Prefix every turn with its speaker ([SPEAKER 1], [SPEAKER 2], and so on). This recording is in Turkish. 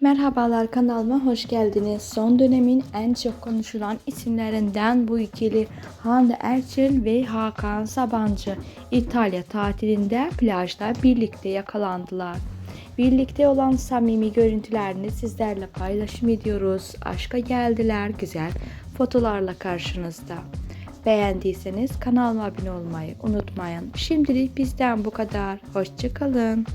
[SPEAKER 1] Merhabalar kanalıma hoş geldiniz. Son dönemin en çok konuşulan isimlerinden bu ikili Hande Erçel ve Hakan Sabancı İtalya tatilinde plajda birlikte yakalandılar. Birlikte olan samimi görüntülerini sizlerle paylaşım ediyoruz. Aşka geldiler güzel fotolarla karşınızda. Beğendiyseniz kanalıma abone olmayı unutmayın. Şimdilik bizden bu kadar. Hoşçakalın.